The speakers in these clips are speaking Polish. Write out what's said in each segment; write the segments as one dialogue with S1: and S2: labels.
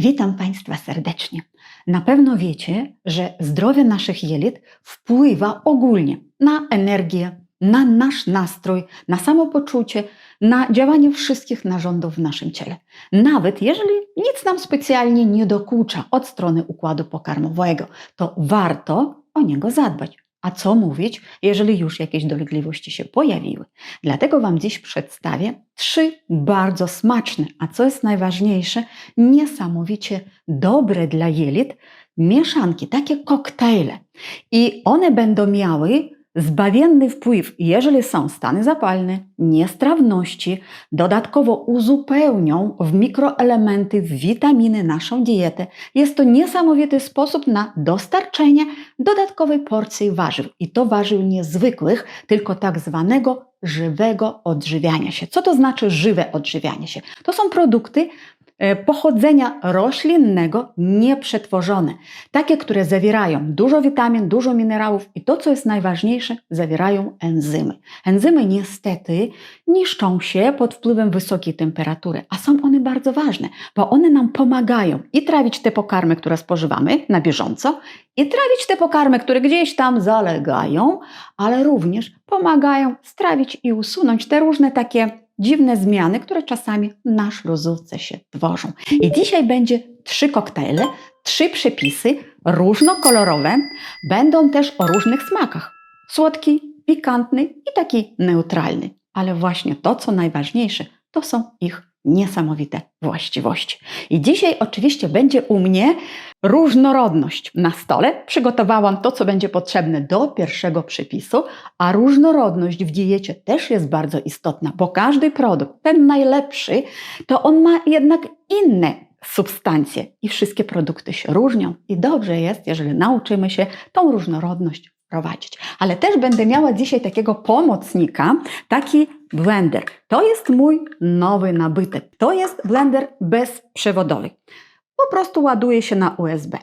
S1: Witam Państwa serdecznie. Na pewno wiecie, że zdrowie naszych jelit wpływa ogólnie na energię, na nasz nastrój, na samopoczucie, na działanie wszystkich narządów w naszym ciele. Nawet jeżeli nic nam specjalnie nie dokucza od strony układu pokarmowego, to warto o niego zadbać. A co mówić, jeżeli już jakieś dolegliwości się pojawiły? Dlatego Wam dziś przedstawię trzy bardzo smaczne, a co jest najważniejsze, niesamowicie dobre dla jelit mieszanki, takie koktajle. I one będą miały zbawienny wpływ, jeżeli są stany zapalne, niestrawności, dodatkowo uzupełnią w mikroelementy, w witaminy naszą dietę. Jest to niesamowity sposób na dostarczenie dodatkowej porcji warzyw. I to warzyw niezwykłych, tylko tak zwanego żywego odżywiania się. Co to znaczy żywe odżywianie się? To są produkty, pochodzenia roślinnego, nieprzetworzone. Takie, które zawierają dużo witamin, dużo minerałów i to, co jest najważniejsze, zawierają enzymy. Enzymy niestety niszczą się pod wpływem wysokiej temperatury, a są one bardzo ważne, bo one nam pomagają i trawić te pokarmy, które spożywamy na bieżąco, i trawić te pokarmy, które gdzieś tam zalegają, ale również pomagają strawić i usunąć te różne takie dziwne zmiany, które czasami na śluzówce się tworzą. I dzisiaj będzie trzy koktajle, trzy przepisy różnokolorowe, będą też o różnych smakach. Słodki, pikantny i taki neutralny. Ale właśnie to, co najważniejsze, to są ich niesamowite właściwości. I dzisiaj oczywiście będzie u mnie różnorodność na stole. Przygotowałam to, co będzie potrzebne do pierwszego przepisu, a różnorodność w diecie też jest bardzo istotna, bo każdy produkt, ten najlepszy, to on ma jednak inne substancje i wszystkie produkty się różnią i dobrze jest, jeżeli nauczymy się tą różnorodność prowadzić. Ale też będę miała dzisiaj takiego pomocnika, taki blender. To jest mój nowy nabytek. To jest blender bezprzewodowy. Po prostu ładuje się na USB.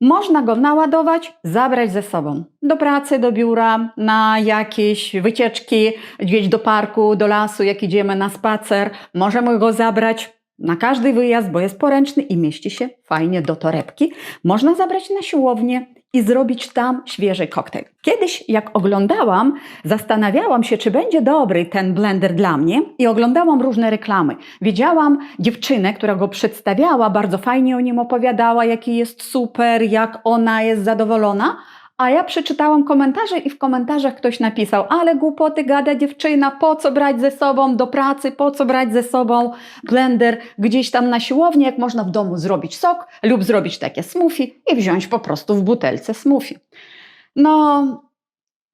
S1: Można go naładować, zabrać ze sobą do pracy, do biura, na jakieś wycieczki, gdzieś do parku, do lasu, jak idziemy na spacer. Możemy go zabrać na każdy wyjazd, bo jest poręczny i mieści się fajnie do torebki. Można zabrać na siłownię i zrobić tam świeży koktajl. Kiedyś, jak oglądałam, zastanawiałam się, czy będzie dobry ten blender dla mnie i oglądałam różne reklamy. Widziałam dziewczynę, która go przedstawiała, bardzo fajnie o nim opowiadała, jaki jest super, jak ona jest zadowolona. A ja przeczytałam komentarze i w komentarzach ktoś napisał, ale głupoty gada dziewczyna, po co brać ze sobą do pracy, po co brać ze sobą blender gdzieś tam na siłowni, jak można w domu zrobić sok lub zrobić takie smoothie i wziąć po prostu w butelce smoothie. No,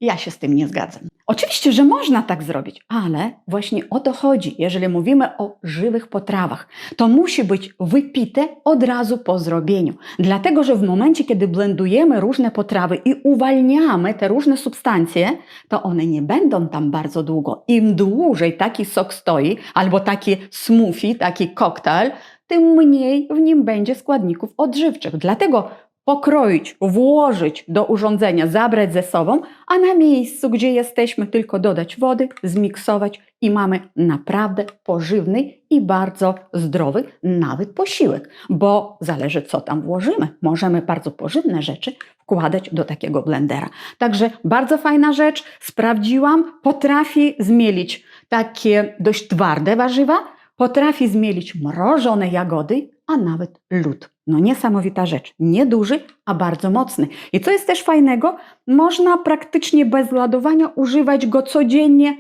S1: ja się z tym nie zgadzam. Oczywiście, że można tak zrobić, ale właśnie o to chodzi. Jeżeli mówimy o żywych potrawach, to musi być wypite od razu po zrobieniu. Dlatego, że w momencie, kiedy blendujemy różne potrawy i uwalniamy te różne substancje, to one nie będą tam bardzo długo. Im dłużej taki sok stoi, albo taki smoothie, taki koktajl, tym mniej w nim będzie składników odżywczych. Dlatego pokroić, włożyć do urządzenia, zabrać ze sobą, a na miejscu, gdzie jesteśmy, tylko dodać wody, zmiksować i mamy naprawdę pożywny i bardzo zdrowy nawet posiłek, bo zależy co tam włożymy. Możemy bardzo pożywne rzeczy wkładać do takiego blendera. Także bardzo fajna rzecz, sprawdziłam, potrafi zmielić takie dość twarde warzywa, potrafi zmielić mrożone jagody, a nawet lód. No niesamowita rzecz. Nieduży, a bardzo mocny. I co jest też fajnego, można praktycznie bez ładowania używać go codziennie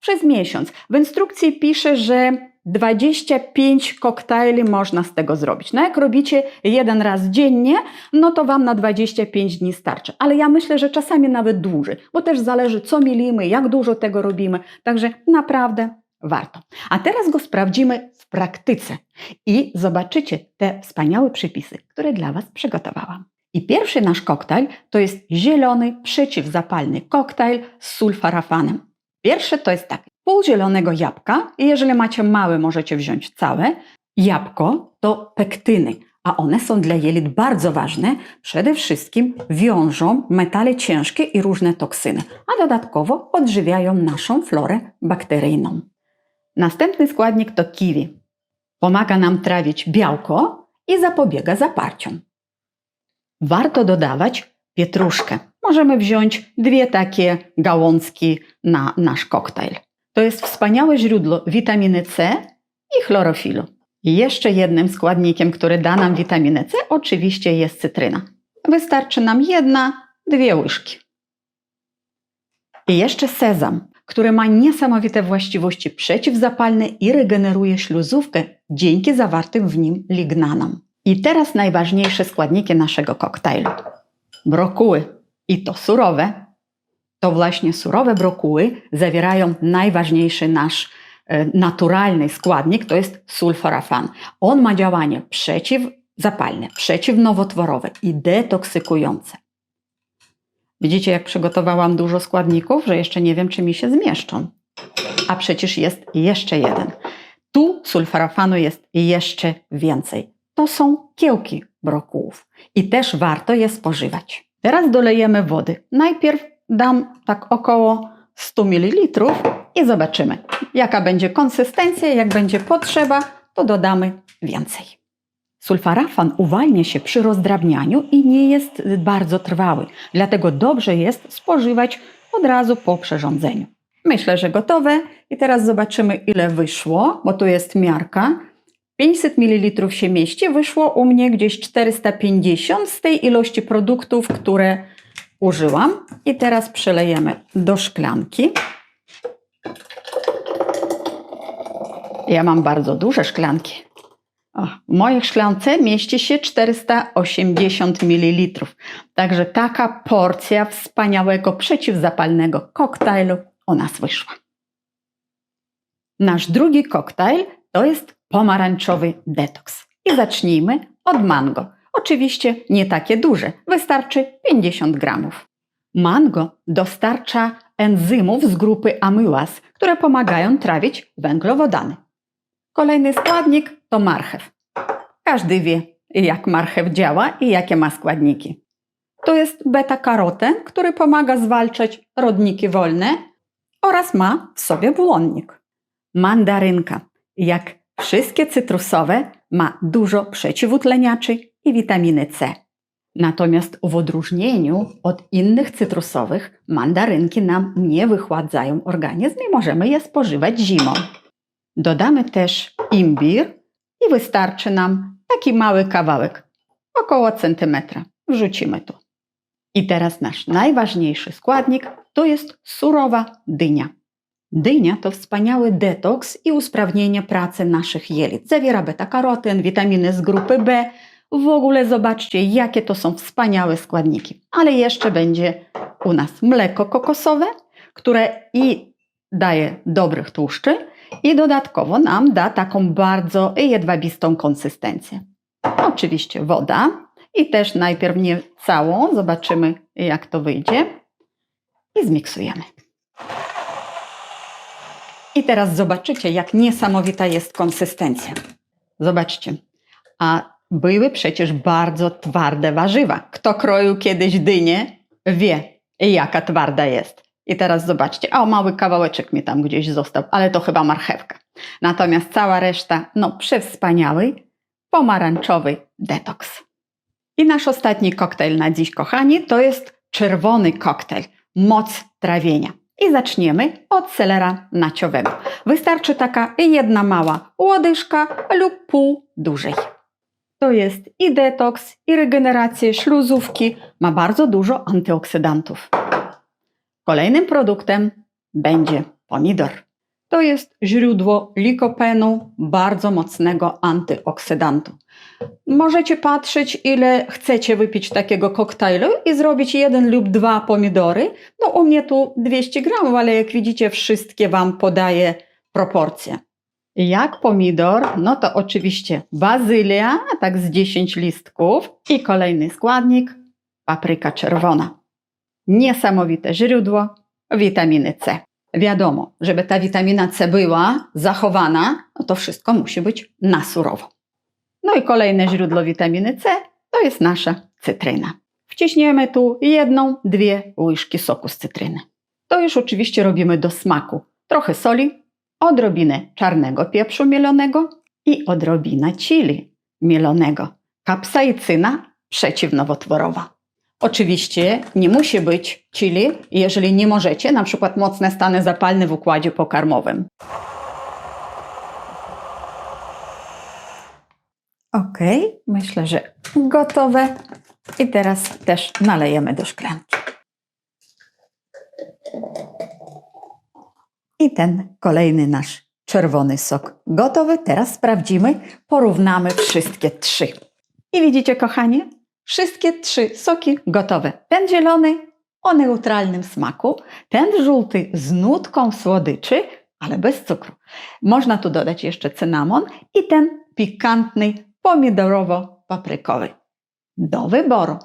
S1: przez miesiąc. W instrukcji pisze, że 25 koktajli można z tego zrobić. No jak robicie jeden raz dziennie, no to Wam na 25 dni starczy. Ale ja myślę, że czasami nawet dłużej, bo też zależy co milimy, jak dużo tego robimy. Także naprawdę warto. A teraz go sprawdzimy w praktyce i zobaczycie te wspaniałe przepisy, które dla Was przygotowałam. I pierwszy nasz koktajl to jest zielony, przeciwzapalny koktajl z sulfarafanem. Pierwszy to jest taki, pół zielonego jabłka i jeżeli macie małe, możecie wziąć całe. Jabłko to pektyny, a one są dla jelit bardzo ważne. Przede wszystkim wiążą metale ciężkie i różne toksyny, a dodatkowo odżywiają naszą florę bakteryjną. Następny składnik to kiwi. Pomaga nam trawić białko i zapobiega zaparciom. Warto dodawać pietruszkę. Możemy wziąć dwie takie gałązki na nasz koktajl. To jest wspaniałe źródło witaminy C i chlorofilu. Jeszcze jednym składnikiem, który da nam witaminę C, oczywiście jest cytryna. Wystarczy nam jedna, dwie łyżki. I jeszcze sezam, który ma niesamowite właściwości przeciwzapalne i regeneruje śluzówkę dzięki zawartym w nim lignanom. I teraz najważniejsze składniki naszego koktajlu. Brokuły. I to surowe. To właśnie surowe brokuły zawierają najważniejszy nasz e, naturalny składnik, to jest sulforafan. On ma działanie przeciwzapalne, przeciwnowotworowe i detoksykujące. Widzicie, jak przygotowałam dużo składników, że jeszcze nie wiem, czy mi się zmieszczą. A przecież jest jeszcze jeden. Tu sulforafanu jest jeszcze więcej. To są kiełki brokułów i też warto je spożywać. Teraz dolejemy wody. Najpierw dam tak około 100 ml i zobaczymy, jaka będzie konsystencja. Jak będzie potrzeba, to dodamy więcej. Sulfarafan uwalnia się przy rozdrabnianiu i nie jest bardzo trwały, dlatego dobrze jest spożywać od razu po przyrządzeniu. Myślę, że gotowe i teraz zobaczymy ile wyszło, bo tu jest miarka. 500 ml się mieści, wyszło u mnie gdzieś 450 z tej ilości produktów, które użyłam. I teraz przelejemy do szklanki. Ja mam bardzo duże szklanki. W mojej szklance mieści się 480 ml. Także taka porcja wspaniałego przeciwzapalnego koktajlu u nas wyszła. Nasz drugi koktajl to jest pomarańczowy detoks. I zacznijmy od mango. Oczywiście nie takie duże, wystarczy 50 gramów. Mango dostarcza enzymów z grupy amyłaz, które pomagają trawić węglowodany. Kolejny składnik to marchew. Każdy wie, jak marchew działa i jakie ma składniki. To jest beta-karoten, który pomaga zwalczać rodniki wolne oraz ma w sobie błonnik. Mandarynka, jak wszystkie cytrusowe, ma dużo przeciwutleniaczy i witaminy C. Natomiast w odróżnieniu od innych cytrusowych, mandarynki nam nie wychładzają organizm i możemy je spożywać zimą. Dodamy też imbir i wystarczy nam taki mały kawałek, około centymetra. Wrzucimy tu. I teraz nasz najważniejszy składnik to jest surowa dynia. Dynia to wspaniały detoks i usprawnienie pracy naszych jelit. Zawiera beta-karoten, witaminy z grupy B. W ogóle zobaczcie, jakie to są wspaniałe składniki. Ale jeszcze będzie u nas mleko kokosowe, które i daje dobrych tłuszczy, i dodatkowo nam da taką bardzo jedwabistą konsystencję. Oczywiście woda i też najpierw nie całą, zobaczymy jak to wyjdzie i zmiksujemy. I teraz zobaczycie, jak niesamowita jest konsystencja. Zobaczcie, a były przecież bardzo twarde warzywa. Kto kroił kiedyś dynię, wie, jaka twarda jest. I teraz zobaczcie, o mały kawałeczek mi tam gdzieś został, ale to chyba marchewka. Natomiast cała reszta, no przewspaniały, pomarańczowy detoks. I nasz ostatni koktajl na dziś, kochani, to jest czerwony koktajl, moc trawienia. I zaczniemy od selera naciowego. Wystarczy taka jedna mała łodyżka lub pół dużej. To jest i detoks, i regeneracja śluzówki, ma bardzo dużo antyoksydantów. Kolejnym produktem będzie pomidor. To jest źródło likopenu, bardzo mocnego antyoksydantu. Możecie patrzeć, ile chcecie wypić takiego koktajlu i zrobić jeden lub dwa pomidory. No u mnie tu 200 gramów, ale jak widzicie, wszystkie Wam podaję proporcje. Jak pomidor, no to oczywiście bazylia, tak z 10 listków i kolejny składnik, papryka czerwona niesamowite źródło witaminy C. Wiadomo, żeby ta witamina C była zachowana, no to wszystko musi być na surowo. No i kolejne źródło witaminy C to jest nasza cytryna. Wciśniemy tu jedną, dwie łyżki soku z cytryny. To już oczywiście robimy do smaku. Trochę soli, odrobinę czarnego pieprzu mielonego i odrobinę chili mielonego. kapsaicyna przeciwnowotworowa. Oczywiście nie musi być chili, jeżeli nie możecie, na przykład mocne stany zapalne w układzie pokarmowym. Ok, myślę, że gotowe. I teraz też nalejemy do szklanki. I ten kolejny nasz czerwony sok gotowy. Teraz sprawdzimy, porównamy wszystkie trzy. I widzicie, kochanie, wszystkie trzy soki gotowe. Ten zielony o neutralnym smaku, ten żółty z nutką słodyczy, ale bez cukru. Można tu dodać jeszcze cynamon i ten pikantny pomidorowo-paprykowy. Do wyboru.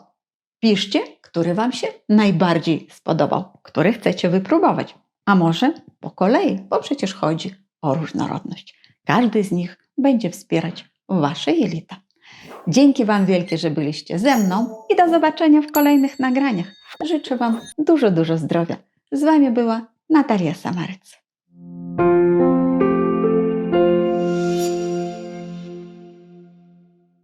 S1: Piszcie, który Wam się najbardziej spodobał, który chcecie wypróbować. A może po kolei, bo przecież chodzi o różnorodność. Każdy z nich będzie wspierać Wasze jelita. Dzięki Wam wielkie, że byliście ze mną i do zobaczenia w kolejnych nagraniach. Życzę Wam dużo, dużo zdrowia. Z Wami była Natalia Samaryc.